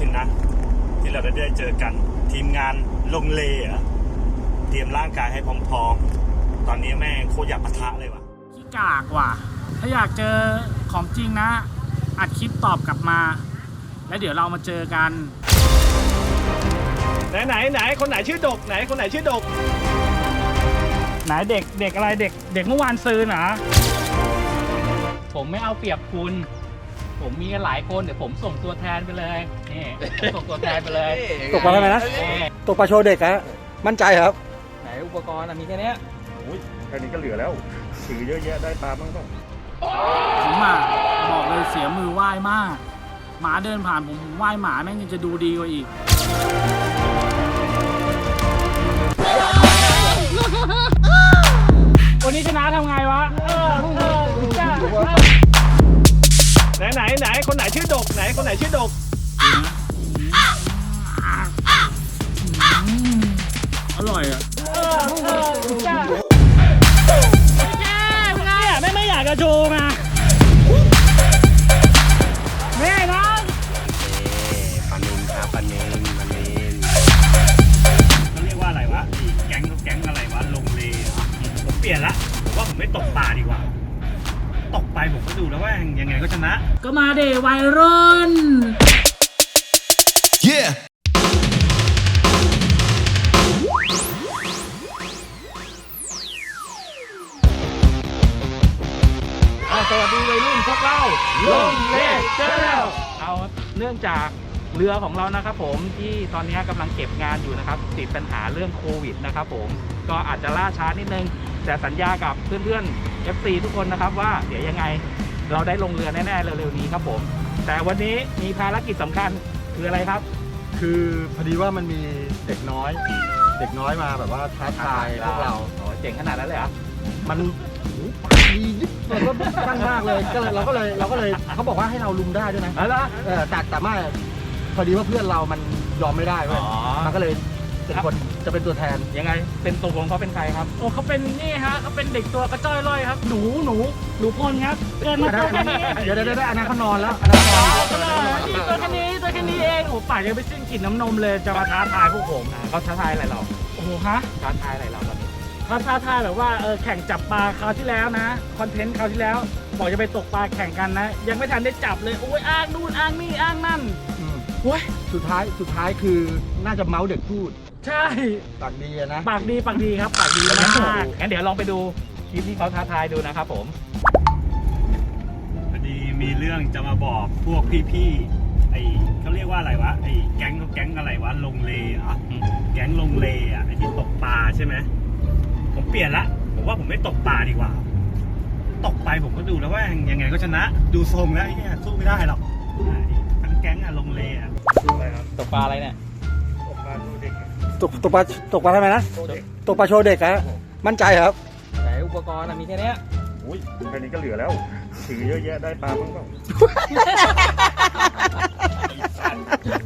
สินะ ที่เราได้เจอกันทีมงานลงเลเหรอเตรียมร่างกายให้พร้อมๆ ตอนนี้แม่งโคตรอยากปะทะเลยว่ะขี้กากว่ะ ถ้าอยากเจอของจริงนะ อัดคลิปตอบกลับมา แล้วเดี๋ยวเรามาเจอกัน ไหนไหนไหนคนไหนชื่อดกไหนคนไหนชื่อดก ไหนเด็กเด็กอะไรเด็ก เด็กเมื่อวานซื้อนะผมไม่เอาเปรียบคุณ ผมมีกันหลายคนเดี๋ยวผมส่งตัวแทนไปเลย นี่ผมส่งตัวแทนไปเลยตกปลาทำไมนะนี่ตกปลาโชว์เด็กอะมั่นใจครับ ไหนอุปกรณ์อะมีแค่เนี้ยอุ้ยแค่นี้ก็เหลือแล้วถือเยอะแยะได้ปลาบ้างต้องผมอะบอกเลยเสียมือไหว้มาก หมาเดินผ่านผมผมไหว้หมาแม่งยังจะดูดีกว่าอีก วันนี้ชนะทำไงวะ เออเออจ้าไหนไหนไหนคนไหนชื่อดกไหนคนไหนชื่อดก ร่อยอะเออเออจ้าไม่ใช่ไงอะไม่ไม่อยากจะโชว์มาแม่นะปานินครับปานินปานินเขาเรียกว่าอะไรวะไอ้แก๊งแก๊งอะไรวะลงเลเหรอผมเปลี่ยนละผมว่าผมไม่ตกปลาดีกว่า ตกไปผมก็ดูแล้วว่ายังไงก็ชนะ ก็มาเดวัยรุ่น Yeah. เอาเนื่องจากเรือของเรานะครับผมที่ตอนนี้กำลังเก็บงานอยู่นะครับ ติดปัญหาเรื่องโควิดนะครับผมก็อาจจะล่าช้านิดนึง แต่สัญญากับเพื่อนๆ FC ทุกคนนะครับว่าเดี๋ยวยังไงเราได้ลงเรือแน่ๆเร็วๆนี้ครับผม แต่วันนี้มีภารกิจสำคัญคืออะไรครับ คือพอดีว่ามันมีเด็กน้อย เด็กน้อยมาแบบว่าท้าทายพวกเราโอ้เจ๋งขนาดนั้นเลยเหรอมันโอ้โหปากดียิบ มันก็ตั้งมากเลยก็เลยเราก็เลยเราก็เลยเขาบอกว่าให้เราลุมได้ด้วยนะเอาละเออแต่แต่ไม่พอดีว่าเพื่อนเรามันยอมไม่ได้เว้ยอ๋อ มันก็เลยเป็นคนจะเป็นตัวแทน ยังไง เป็นตกลงเขาเป็นใครครับ โอ้เขาเป็นนี่ฮะเขาเป็นเด็กตัวกระจ้อยร่อยครับ หนูหนูหนูพลครับเกินมาตัวแค่นี้เดี๋ยวเดี๋ยวเดี๋ยวอันนั้นเขานอนแล้วอันนั้นเขานอนนี่ตัวแค่นี้ตัวแค่นี้เองโอ้ป่ายังไม่สิ้นกลิ่นน้ำนมเลยจะมาท้าทายพวกผมอ่าเขาท้าทายอะไรเรา โอ้โหฮะท้าทายอะไรเราตอนนี้ เขาท้าทายแบบว่าเออแข่งจับปลาคราวที่แล้วนะคอนเทนต์คราวที่แล้ว บอกจะไปตกปลาแข่งกันนะ ยังไม่ทันได้จับเลยโอ้ยอ้างนู่นอ้างนี่อ้างนั่นอืมโอ้ยสุดท้ายสุดท้ายคือน่าจะเมาส์เด็กพูดใช่ ปากดีอะนะ ปากดีปากดีครับปากดีงั้นมากงั้นเดี๋ยวลองไปดูคลิปที่เขาท้าทายดูนะครับผม พอดีมีเรื่องจะมาบอกพวกพี่ๆไอ้เขาเรียกว่าอะไรวะไอ้แก๊งแก๊งอะไรวะลงเลเหรออืม แก๊งลงเลอะไอ้ที่ตกปลาใช่ไหม ผมเปลี่ยนละ ผมว่าผมไม่ตกปลาดีกว่า ตกไปผมก็ดูแล้วว่ายังไงก็ชนะ ดูทรงแล้วไอ้เนี่ยสู้ไม่ได้หรอกอ่าทั้งแก๊งอะลงเลอะอะไรครับตกปลาอะไรเนี่ยตกปลาดูเด็กอะตกตกปลาตกปลาทำไมนะโชว์เด็กตกปลาโชว์เด็กอะมั่นใจครับ ไหนอุปกรณ์อะมีแค่เนี้ยอุ้ยแค่นี้ก็เหลือแล้วถือเยอะแยะได้ปลาบ้างเปล่า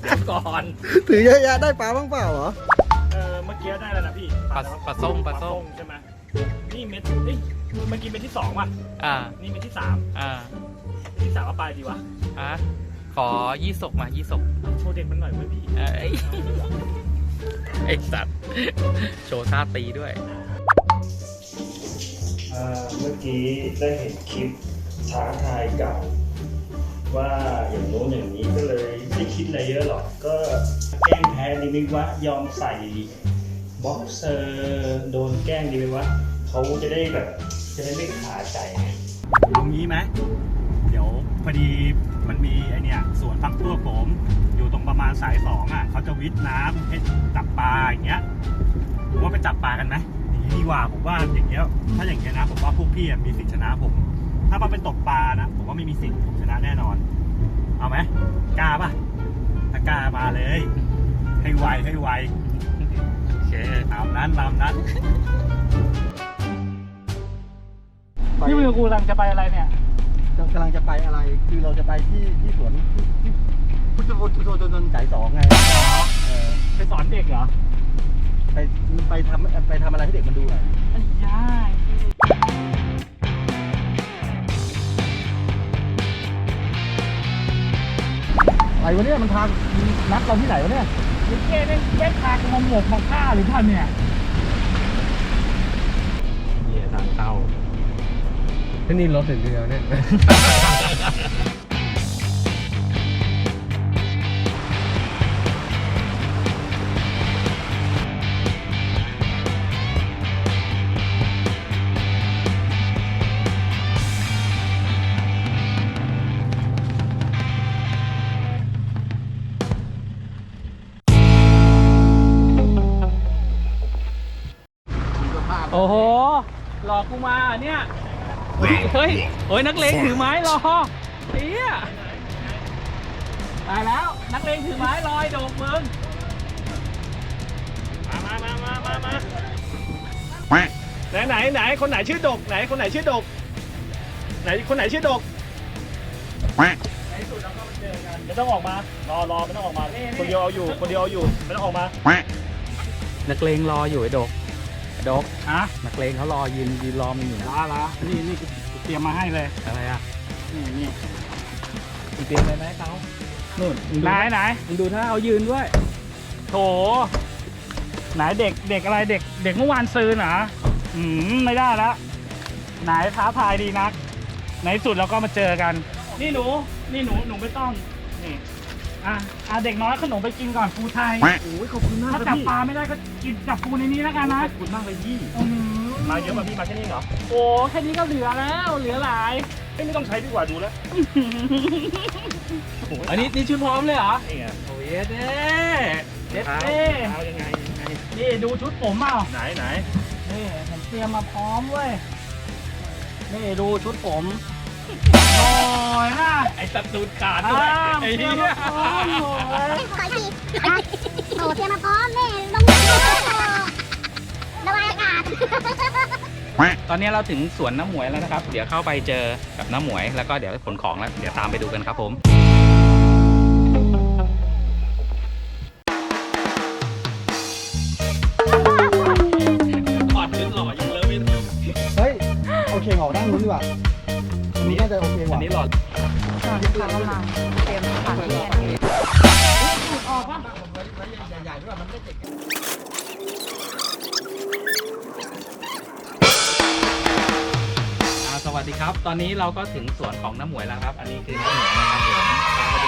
เดี๋ยวก่อน ถือเยอะแยะได้ปลาบ้างเปล่าเหรอเออเมื่อกี้ได้แล้วนะพี่ปลาปลาส้มปปลาลาส้ส้มมใช่ไหมนี่เม็ดเอ้ยเมื่อกี้เม็ดที่สองว่ะอ่า นี่เม็ดที่สามอ่าเม็ดที่สามว่าปลาดีวะอะขอยี่สกมายี่สกโชว์เด็กมันหน่อยเว้ยพี่เอ้ยไอสัตว์โชว์ท่าตีด้วยอ่าเมื่อกี้ได้เห็นคลิปท้าทายเก่าว่าอย่างโน้นอย่างนี้ก็เลยไม่คิดอะไรเยอะหรอกก็แกล้งแพ้ดีไหมวะยอมใส่ บ็อกเซอร์โดนแกล้งดีไหมวะเขาจะได้แบบ จะได้ไม่ขาใจไงตรงนี้ไหมเดี๋ยวพอดีมันมีไอเนี่ยสวนพักพวกผมอยู่ตรงประมาณสายสองอะเขาจะวิทน้ำให้จับปลาอย่างเงี้ยผมว่าไปจับปลากันไหมอย่างนี้ดีกว่าผมว่าอย่างเงี้ยถ้าอย่างเงี้ยนะผมว่าพวกพี่อะมีสิทธิชนะผม ถ้ามาเป็นตกปลานะผมว่าไม่มีสิทธิ์ผมชนะแน่นอน เอาไหมกล้าปะถ้ากล้ามาเลย ให้ไวให้ไว อเคตามนั้นตามนั้น นี่มือกูกำลังจะไปอะไรเนี่ย กำลังจะไปอะไร คือเราจะไปที่ที่สวนที่ที่พุทธพุทธพุทธพุทธสายสองไงเออไปสอนเด็กเหรอ ไปไปทำไปทำอะไรให้เด็กมันดูหน่อยไอ้ย่ารวะเนี่ยมันทางนัดเราที่ไหนวะเนี่ย หรือเก้เนี่ยแก้พากูมาหมกมาฆ่าหรือเปล่าเนี่ยเหี้ยทางเข้านี่รถถึงเดียวเนี่ย เฮ้ยเฮ้ยนักเลงถือไม้รอเฮียตายแล้วนักเลงถือไม้ลอยโดกมึงมามามามามามาไหนไหนไหนคนไหนชื่อดกไหนคนไหนชื่อดกไหนคนไหนชื่อดกในสุดเราก็มาเจอกันไม่ต้องออกมารอรอไม่ต้องออกมา คนเดียวเอาอยู่คนเดียวเอาอยู่ไม่ต้องออกมานักเลงรออยู่ไอ้โดกไอ้โดกฮะนักเลงเขารอยืนยืนรอมึงอยู่นะลาลานี่นี่กู เตรียมมาให้เลย อะไรอะนี่นี่มึงเตรียมอะไรไหมาให้เขานู่นมึงดูไหนไหนมึงดูถ้าเขายืนด้วย โถไหนเด็กเด็กอะไรเด็ก เด็กเมื่อวานซื้อเหรออืมไม่ได้แล้วไหนท้าทายดีนัก ในสุดเราก็มาเจอกัน นี่หนู นี่หนูหนูไม่ต้องนี่อะอะเด็กน้อยขนมไปกินก่อนปูไทย โอ้ยขอบคุณมากถ้าครับจับพี่ปลาไม่ได้ก็กินจับปูในนี้แล้วกันนะขอบคุณมากเลยพี่ อืมาเยอะมาพี่มาแค่นี้เหรอโอ้แค่นี้ก็เหลือแล้วเหลือหลายเอ้ยไม่ต้องใช้ดีกว่าดูแล้วอันนี้นี่ชุดพร้อมเลยเหรอนี่ไงโอ้ยเด้เด็ดเท้าเด้เท้ายังไงยังไงนี่ดูชุดผมเปล่าไหนไหนนี่ผมเตรียมมาพร้อมเว้ยนี่ดูชุดผมโอ้ยนะไอ้สัตว์ตูดขาดอ่าด้วยเตไอ้รียเหี้มยมาพร้อมโอ้ยขอทีโอ้เตรียมมาพร้อมแม่ลงมาระบายอากาศ ตอนนี้เราถึงสวนน้ำหมวยแล้วนะครับ เดี๋ยวเข้าไปเจอกับน้ำหมวย แล้วก็เดี๋ยวขนของแล้วเดี๋ยวตามไปดูกันครับผมถอดขึ้นหล่อยังเลยไม่เฮ้ย โอเคออกด้านนู้นดีกว่าอันนี้น่าจะโอเคกอัว่านนี้หล่ออ่า สวัสดีครับ ตอนนี้เราก็ถึงสวนของน้ำหมวยแล้วครับ อันนี้คือน้ำหมวยนะ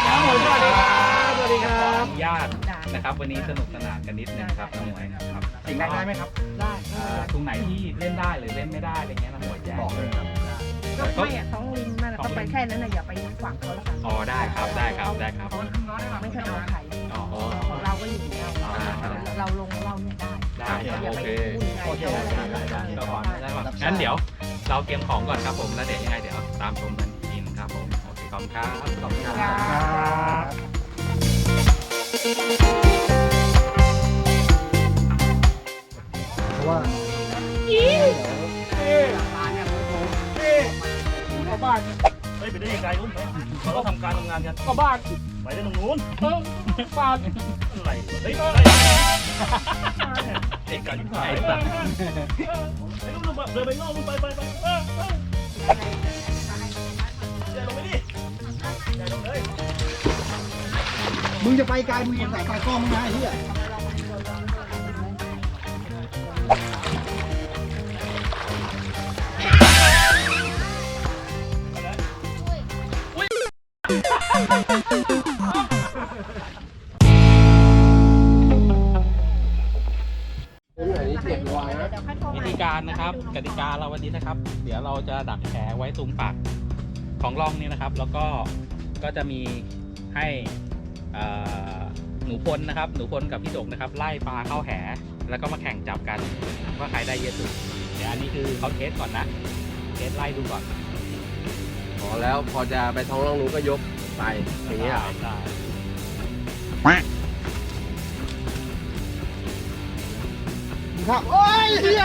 ครับผมสวัสดีครับสวัสดีครับสวัสดีครับขออนุญาตนะครับ วันนี้สนุกสนานกันนิดนึงครับน้ำหมวยครับสิ่งแรกได้ไหมครับ ได้อ่าตรงไหนที่เล่นได้หรือเล่นไม่ได้อะไรเงี้ยน้ำหมวยแจ้งบอกเลยครับก็ไม่อะท้องลิงนั่นน่ะก็ไปแค่นั้นนะอย่าไปขวางเขาแล้วกันอ๋อได้ครับได้ครับได้ครับไม่ใช่เอาไข่อ๋อของเราก็อยู่ของเราอ่าครับเราลงเราเนี่ยได้ได้ครับอย่าโอไปเควุ่นวายโอเคได้ได้ได้ได้ก่อนได้ก่อนงั้นเดี๋ยว เราเตรียมของก่อนครับผมแล้วเดี๋ยวยังไงเดี๋ยวตามชมกันอีกทีนึงครับผมโอเคขอบคุณครับขอบคุณครับครับเพราะว่าเอ๊ะเอ๊ะเข้าบ้านเฮ้ยไปได้ยังไงนุ่นเขาต้องทำการทำงานกันเข้าบ้านไปได้ตรงนู้นเออบ้านอะไรเฮ้ย ได้ไอ้กันหายสัตว์ไอ้ลงมาเดินไปนอกนุ่นไปไปไปเออเอออย่าลงไปดิอย่าลงเลยมึงจะไปไกลมึงอย่าใส่ตากล้องมึงนะไอ้เหี้ย วิธีการนะครับกติกาเราวันนี้นะครับ เดี๋ยวเราจะดักแหไว้ตรงปากของร่องนี้นะครับ แล้วก็ก็จะมีให้เอ่อหนูพลนะครับ หนูพลกับพี่ดกนะครับ ไล่ปลาเข้าแหแล้วก็มาแข่งจับกันว่าใครได้เยอะสุดเดี๋ยวอันนี้คือเขาเทสก่อนนะเทสไล่ดูก่อนพอแล้วพอจะไปท้องร่องนู้นก็ยกไปอย่างเงี้ยเห 我爱你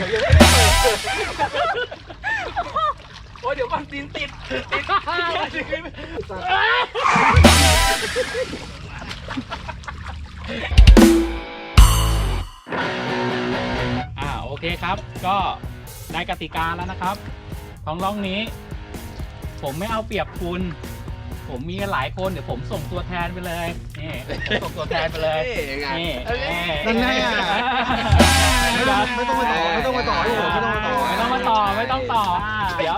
ดี๋ยวยังไม่ได้เปิดโอ้ยเดี๋ยวบางตีนติดติดอ่าโอเคครับ ก็ได้กติกาแล้วนะครับท้องร้องนี้ ผมไม่เอาเปรียบคุณ ผมมีกันหลายคนเดี๋ยวผมส่งตัวแทนไปเลยนี่ผมส่งตัวแทนไปเลยนี่ไงนี่นั่นแน่ไม่ต้องไม่ต้องมาต่อไม่ต้องมาต่อให้ผมไม่ต้องมาต่อไม่ต้องมาต่อไม่ต้องต่อเดี๋ยว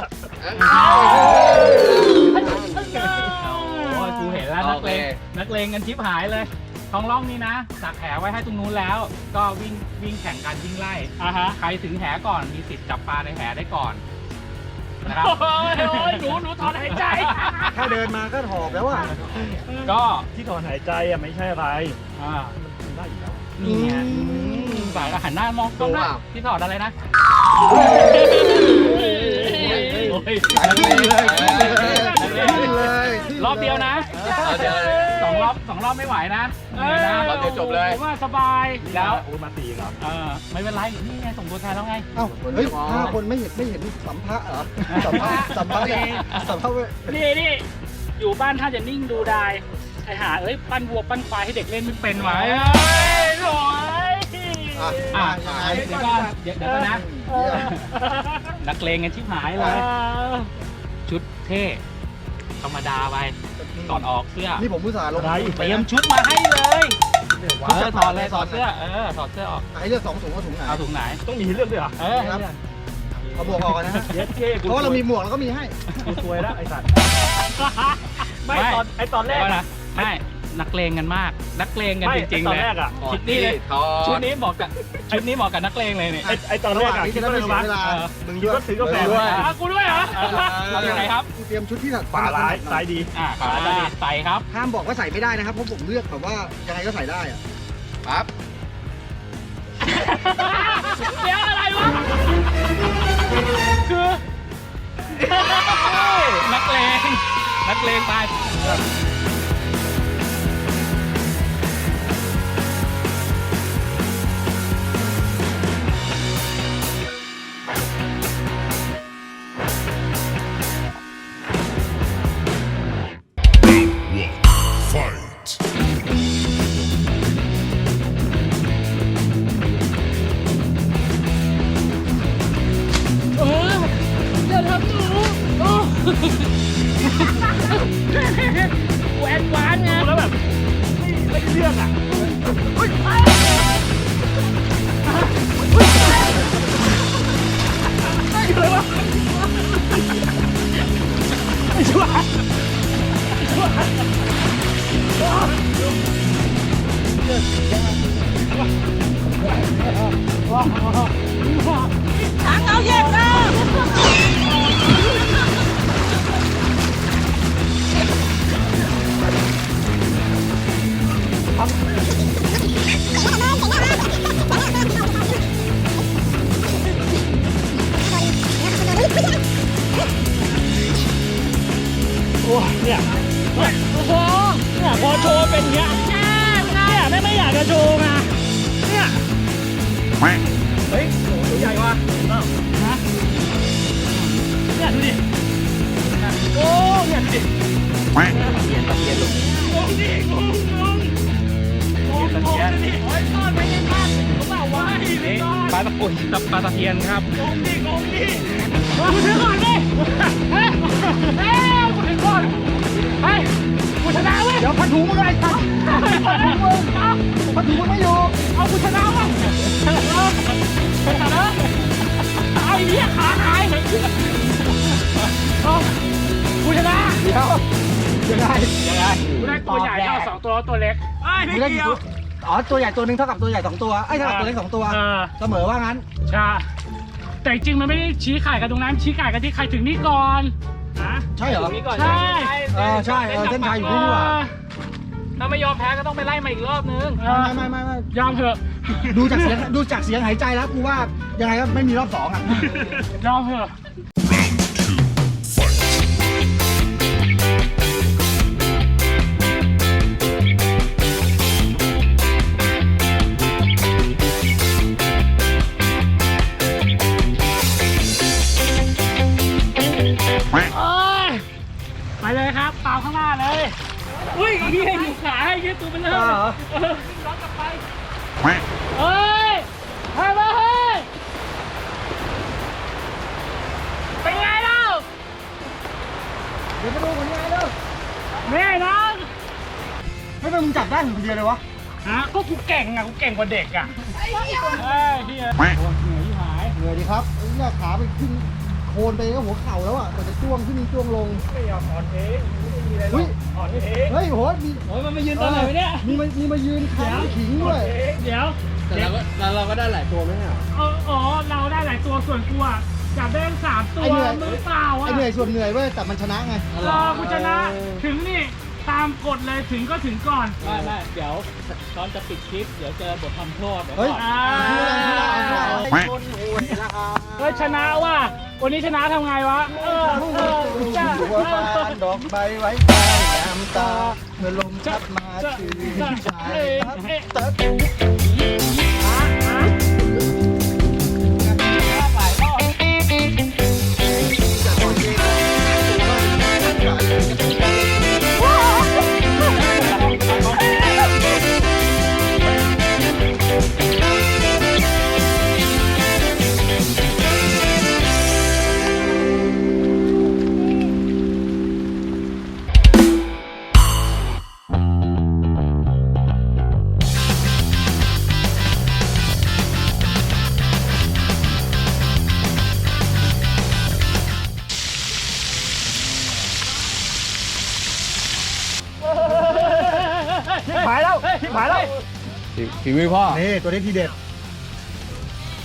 โอ้ยกูเห็นแล้วนักเลงโอเคนักเลงกันชิบหายเลยท้องร่องนี้นะตักแหไว้ให้ตรงนู้นแล้ว ก็วิ่งวิ่งแข่งกันวิ่งไล่อะฮะใครถึงแหก่อนมีสิทธิ์จับปลาในแหได้ก่อน นะครับ โอ้ยโอ้ยหนูหนูถอนหายใจ แค่เดินมาก็หอบแล้วอะก็ที่ถอนหายใจอะไม่ใช่อะไรอ่ามันได้อยู่แล้วนี่ไงสายหันหน้ามองกล้องนะที่ถอดอะไรนะโอ้ย เลยรอบเดียวนะเอาเดี๋ยวสองรอบสองรอบไม่ไหวนะเหนื่อยนะรอบเดียวจบเลย ผมว่าสบายแล้วโอ้ยมาตีเหรอเออไม่เป็นไรนี่ไงส่งตัวแทนแล้วไง เอ้าเฮ้ยห้าคนไม่เห็นไม่เห็นสัมภาระเหรอ สัมภาระสัมภาระสัมภาระนี่นี่อยู่บ้านถ้าจะนิ่งดูได้ไอหาเอ้ยปั้นวัวปั้นควายให้เด็กเล่นไม่เป็นไหวะเอ้ยโถ่ยอะอะยังไงเดี๋ยวก่อนเดี๋ยวเดี๋ยวก่อนนะเออนักเลงกันชิบหายเลย ชุดเท่ ธรรมดาไปก่อนออกเสื้อนี่ผมผู้สาห์ลงอะไรเตรียมชุดมาให้เลยเออถอดเลยถอดเสื้อเออถอดเสื้อออกให้เลือกสองถุงก็ถุงไหนเอาถุงไหนต้องมีให้เลือกด้วยเหรอเออครับเอาหมวกออกกันนะฮะเย็ดเก้กูเพราะว่าเรามีหมวกแล้วก็มีให้กูซวยแล้วไอ้สัตว์ไม่ตอนไอ้ตอนแรเดี๋กยวก่อนนะไม่ นักเลงกันมาก นักเลงกันไม่จริงไอ้ๆตอนเลยแรกอะชุดนี้เลยถอดชุดนี้เหมาะกับชุดนี้เหมาะกับนักเลงเลยเนี่ยไอ้ไอ้ตอนแรกอะนี้คิดจะได้ว่าไม่อะไรเสียวะเวลาเออมึงคิดด้วยว่าซื้อกาแฟด้ไว้วยอะกูด้วยเหรอเอาอย่างไรครับกูเตรียมชุดที่แบบขวาร้ายซ้ายดีอ่าขาจะดีใส่ครับห้ามบอกว่าใส่ไม่ได้นะครับเพราะผมเลือกแบบว่ายังไงก็ใส่ได้อะปั๊บเดี๋ยวอะไรวะคือนักเลงนักเลงไป Ha ha ha! เฮ้ยโหตัวใหญ่ว่ะฮะเนี่ยดูดิ โอ้เนี่ยดูดิเปลี่ยนเปลี่ยนลงงงดิงงงงงงดิโอ้ยทอดไม่ได้พลาดเขอกว่าไม่ทอดปลาตะกุตับปลาตะเพียนครับงงดิงงดิกูถือก่อนดิเฮ้ยเฮ้ยกูถือก่อนเฮ้ปกูชนะเว้ยเดี๋ยวพันถุงมึงเลยครับพันถุงมึงพันถุงมึงไม่อยู่เอากูชนะว่ย กูชนะเดี๋ยวยังไงยังไงกูได้ตัวใหญ่เท่าสองตัวตัวเล็กไอ้มึงได้กี่ตัวอ๋อตัวใหญ่ตัวหนึ่งเท่ากับตัวใหญ่สองตัวไอ้ยเท่ากับตัวเล็กสองตัวเออเสมอว่างั้นใช่แต่จริงมันไม่ได้ชี้ขายกันตรงนั้นชี้ขายกันที่ใครถึงนี่ก่อนนะใช่เหรอใช่ เออใช่เออเส้นชัยอยู่นี่นี่หว่าถ้าไม่ยอมแพ้ก็ต้องไปไล่มาอีกรอบนึงเออไม่ไม่ไม่ไม่ยอมเถอะดูจากเสียงดูจากเสียงหายใจแล้วกูว่ายังไงก็ไม่มีรอบสองอะ ยอมเถอะ อ่าเหรอเออย้อนกลับไปเฮ้ยเฮ้ยมาเฮ้ยเป็นไงเล่าเดี๋ยวมาดูผลงานเร็วแม่น้องไม่เป็นมึงจับได้ถึงคนเดียวเลยวะฮะก็กูเก่งอะกูเก่งกว่าเด็กอะเฮ้ยเฮียโอ้ยเหนื่อยที่หายเหนื่อยดีครับไอ้เนี่ยขาไปขึ้นโคนไปก็หัวเข่าแล้วอะแต่จะจ้วงขึ้นจ้วงลงไม่ยอมอ่อนเองไม่มีอะไรหรเฮ้อก ยอ่อนเองเฮ้ยโหมีโอ้ยมันมายืนตอนไหนวะเนี่ย มีมามีมายืนขางขิงด้วย เดี๋ยวแต่เราก็เราเราก็ได้หลายตัวไหมอะเอออ๋อ เราได้หลายตัวส่วนกูอะจับได้ทั้งสามตัวไอ้เหนื่อย มือเปล่าอะไอ้เหนื่อยส่วนเหนื่อยเว้ยแต่มันชนะไง รอกูชนะ ถึงนี่ตามกฎเลยถึงก็ถึงก่อน ไม่ไม่เดี๋ยวตอนจะปิดคลิป เดี๋ยวเจอบททำโทษเดี๋ยวเฮ้ย อ่าไอ้คนโวยละครับ เฮ้ยชนะว่ะ วันนี้ชนะทำไงวะ เออเออจ้าหัวบานดอกใบไว้ใต้น้ำตา เมื่อลมพัดมาชื่นใจครับเติร์ด มือพ่อ นี่ตัวนี้ทีเด็ด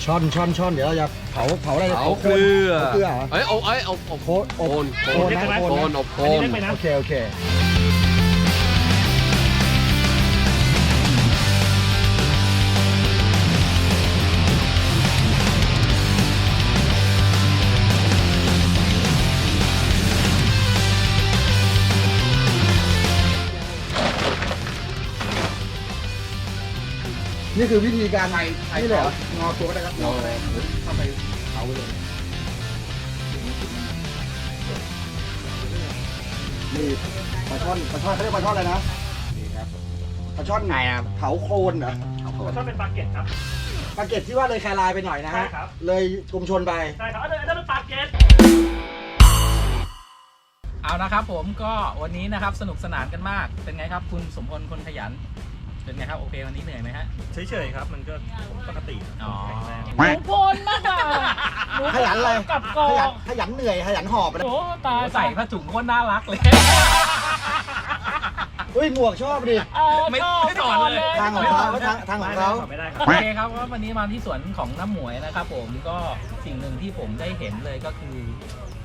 ช่อนช่อนช่อนเดี๋ยวเราจะเผาเผาอะไรเผาเกลือเผาเกลือเหรอเอ้ยอบเอ้ยอบอบโคตรโคอบนโคนนะโคโคนนนะอบโคอันนี้นเล็กไปนะ โอเคโอเค นี่คือวิธีการนี่เลยเหรอ งอตัวก็ได้ครับงอเลยเข้าไปเผาไปเลยนี่ปลาช่อนปลาช่อนเขาเรียกปลาช่อนอะไรนะปลาช่อนไงอะเผาโคลนเหรอชอบเป็นปลาเก็ตครับ ปลาเก็ตที่ว่าเลยแคลายไปหน่อยนะฮะ ใช่ครับ เลยกลุ่มชนไป ใช่ครับอันนั้นเป็นปลาเก็ต เอานะครับผมก็วันนี้นะครับสนุกสนานกันมากเป็นไงครับคุณสมพลคนขยัน เป็นไงครับโอเควันนี้เหนื่อยไหมฮะ เฉยๆครับ มันก็ปกติอ๋อหนูพลมากกว่าหนูพลขยันอะไรกับกอขยันงขยันเหนื่อยขยันหอบนะโอ้ตายใส่ผ้าถุงโคตรน่ารักเลยเฮ้ยหมวกชอบดิ เออไม่ชอบไม่ถอดเลย ทางของเขาทางทางของเขา ไม่ได้ครับ โอเคครับว่าวันนี้มาที่สวนของน้ำหมวยนะครับผมก็สิ่งหนึ่งที่ผมได้เห็นเลยก็คือ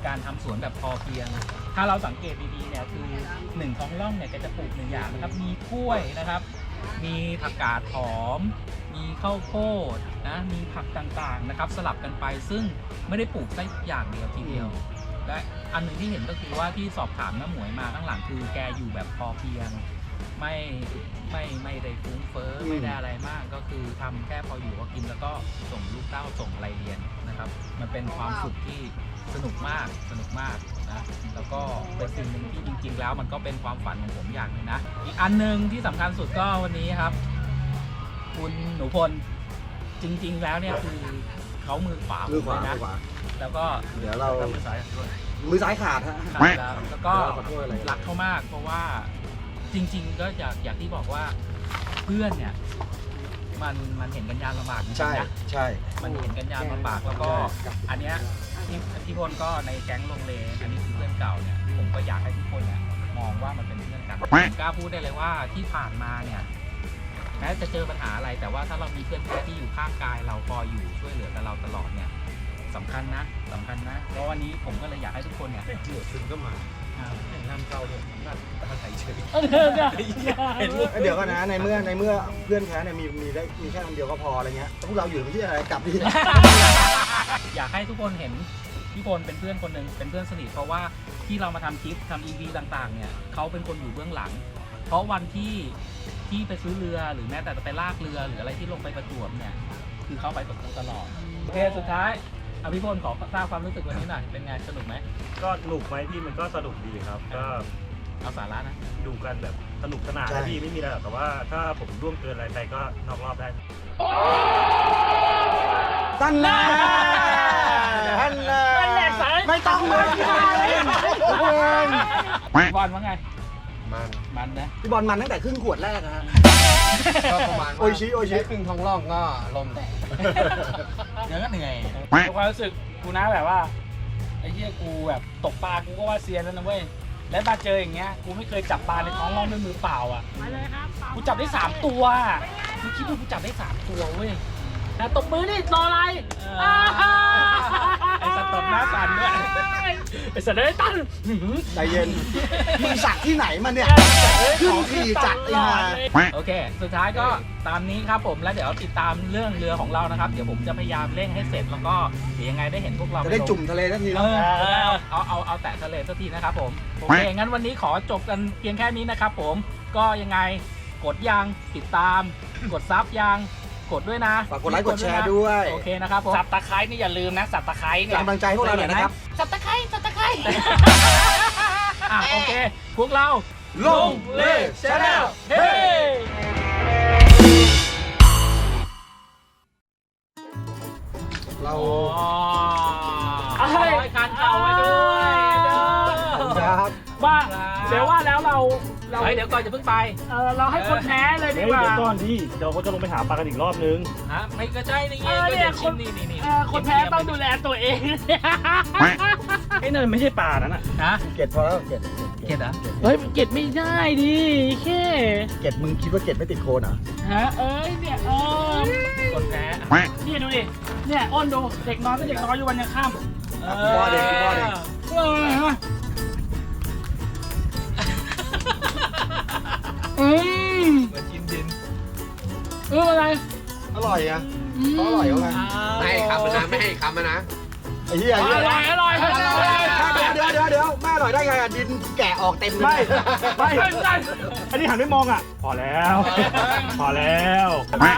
การทำสวนแบบพอเพียง ถ้าเราสังเกตดีๆเนี่ยคือหนึ่งท้องร่องเนี่ยแกจะปลูกหนึ่งอย่างนะครับมีกล้วยนะครับ มีผักกาดหอม มีข้าวโพดนะมีผักต่างๆนะครับ สลับกันไปซึ่งไม่ได้ปลูกได้อย่างเดียวทีเดียว และอันหนึ่งที่เห็นก็คือว่าที่สอบถามน้ำหมวยมาข้างหลังคือแกอยู่แบบพอเพียง ไม่ไม่ไม่ได้ฟุ้งเฟ้ออืมไม่ได้อะไรมากก็คือทำแค่พออยู่พอกินแล้วก็ส่งลูกเต้าส่งอะไรเรียนนะครับ มันเป็นความสุขที่ สนุกมากสนุกมากนะแล้วก็เป็นสิ่งหนึ่งที่จริง ๆ แล้วมันก็เป็นความฝันของผมอย่างหนึงนะ อีกอันหนึ่งที่สำคัญสุดก็วันนี้ครับ คุณหนูพลจริง ๆ แล้วเนี่ยคือเขามือขวาผมือมขวาเลยมืนะอขวา แล้วก็เดี๋ยวเรามือซ้ายมือซ้ายขาดฮะ ครับแล้วแล้วก็ขอโทษอะไร รักเขามาก เพราะว่าจริง ๆ ก็อยากอย่างที่บอกว่าเพื่อนเนี่ย มันมันเห็นกันยากลำบากจริงใช่ๆนะใช่ มันเห็นกันยากลำบากแล้วก็อันเนี้ยที่ที่พลก็ในแก๊งลงเลอันนี้คือเพื่อนเก่าเนี่ยผมก็อยากให้ทุกคนเนี่ยมองว่ามันเป็นเพื่อนกันผมกล้าพูดได้เลยว่าที่ผ่านมาเนี่ยแม้จะเจอปัญหาอะไร แต่ว่าถ้าเรามีเพื่อนแท้ที่อยู่ข้างกาย เราคอยอยู่ช่วยเหลือกับเราตลอดเนี่ยสำคัญนะสำคัญนะ เพราะวันนี้ผมก็เลยอยากให้ทุกคนเนี่ยเดี๋ยวซึงก็มา อ่าน้ำเก้าด้วยน่าจะไทยเฉยเออเนี่ยเห็นรูปเดี๋ยวก็นะในเมื่อในเมื่อเพื่อนแท้เนี่ยมีมีได้มีแค่คนเดียวก็พออะไรเงี้ยพวกเราอยู่ที่อะไรกลับดีอยากให้ทุกคนเห็นพี่พลเป็นเพื่อนคนหนึ่งเป็นเพื่อนสนิทเพราะว่าที่เรามาทำคลิปทำอีวีต่างๆ เนี่ยเขาเป็นคนอยู่เบื้องหลัง เพราะวันที่ที่ไปซื้อเรือหรือแม้แต่จะไปลากเรือหรืออะไรที่ลงไปประจวบเนี่ย คือเขาไปกับกูตลอดโอเคสุดท้าย อะพี่พลขอทราบความรู้สึกวันนี้หน่อยเป็นไงสนุกไหมก็สนุกไหมพี่มันก็สนุกดีครับ ก็เอาสาระนะดูกันแบบสนุกสนานนะพี่ไม่มีอะไรหรอกแต่ว่าถ้าผมร่วงเกินอะไรไปก็นอกรอบได้ ตั้นแน่ท่านแน่ไม่ต้องเลยพี่บอลพี่บอลว่าไง มันมันนะพี่บอลมันตั้งแต่ครึ่งขวดแรกนะฮะก็ประมาณว่าโออิชิโออิชิแค่ครึ่งท้องร่องก็ลมแตกเดี๋ยวก็เหนื่อยความรู้สึกกูนะแบบว่าไอ้เหี้ยกูแบบตกปลากูก็ว่าเซียนแล้วนะเว้ยแล้วมาเจออย่างเงี้ยกูไม่เคยจับปลาในท้องร่องด้วยมือเปล่าอะกูจับได้สามตัวอะมึงคิดดูกูจับได้สามตัวเว้ยแต่ตบมือนี่รออะไรไอ้สัตว์ตบ หน้าสั่นด้วยไอ้สัตว์ได้ตั้งใจเย็นมึงสักที่ไหนมาเนี่ยขึ้นขี่จักรไอ้ห่าโอเค สุดท้ายก็ตามนี้ครับผมแล้วเดี๋ยวติดตามเรื่องเรือของเรานะครับ เดี๋ยวผมจะพยายามเร่งให้เสร็จแล้วก็เดี๋ยวยังไงได้เห็นพวกเราจะได้ปลง จุ่มทะเลทันทีเอเนาะอเอาเอาเอาแตะทะเลสักทีนะครับผมโอเคงั้นวันนี้ขอจบกันเพียงแค่นี้นะครับผมก็ยังไงกดยังติดตาม กดซับยัง กดด้วยนะฝากกดไลค์กดแชร์ด้วย โอเคนะครับผมสับตะไคร้นี่อย่าลืมนะสับตะไคร้เป็เนี่นยกำลังใจให้พวกเราหน่อยนะครับสับตะไคร้สับตะไคร้อะโอเค พวกเราลงเล่ชาแนล ยเดี๋ยวก่อนจะเพิ่งไปเออเราให้คนแพ้เลยดีเฮ้ยกว่าเดี๋ยวก่อนพี่เดี๋ยวเขาจะลงไปหาปลากันอีกรอบนึง ฮะไม่ก็ใช่นี่ไงเออก็เนี่เดี๋ยยวคชินมนี่นี่นี่เออคนแพ้ต้องดูแลตัวเอง ไอ้นั่นไม่ใช่ปลานั่นน่ะฮะเก็ดพอแล้วเก็ดเก็ดเหรอเฮ้ยเก็บไม่ได้ดิแค่เก็ดมึงคิดว่าเก็ดไม่ติดโคนเหรอฮะเอ้ยเนี่ยเออคนแพ้นี่ดูดิเนี่ยอ้นดูเด็กน้อยก็เด็กน้อยอยู่วันยังค่ำอะพ่อเด็กพ่อเด็ก เอออื ร่อยอะเขาอร่อยเขาไงไม่ให้คำมันนะไม่ให้คำมันนะไอ้เหี้ยอเหี้ยร่อยอร่อยอร่อยอร่อยเดี๋ยวเดี๋ยวเดี๋ยวไม่อร่อยได้ไงอะดินแกะออกเต็มเลยไม่ไม่ใช่อันนี้หันไปมองอะ พอแล้ว พอแล้วมา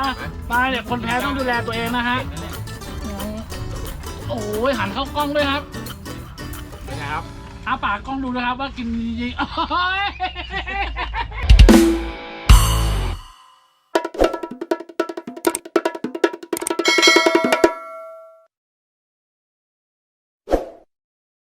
มาเนี่ยคนแพ้ต้องดูแลตัวเองนะฮะโอ้ยหันเข้ากล้องด้วยครับเป็นไงครับอาปากกล้องดูนะครับว่ากินจริงๆโอ้ย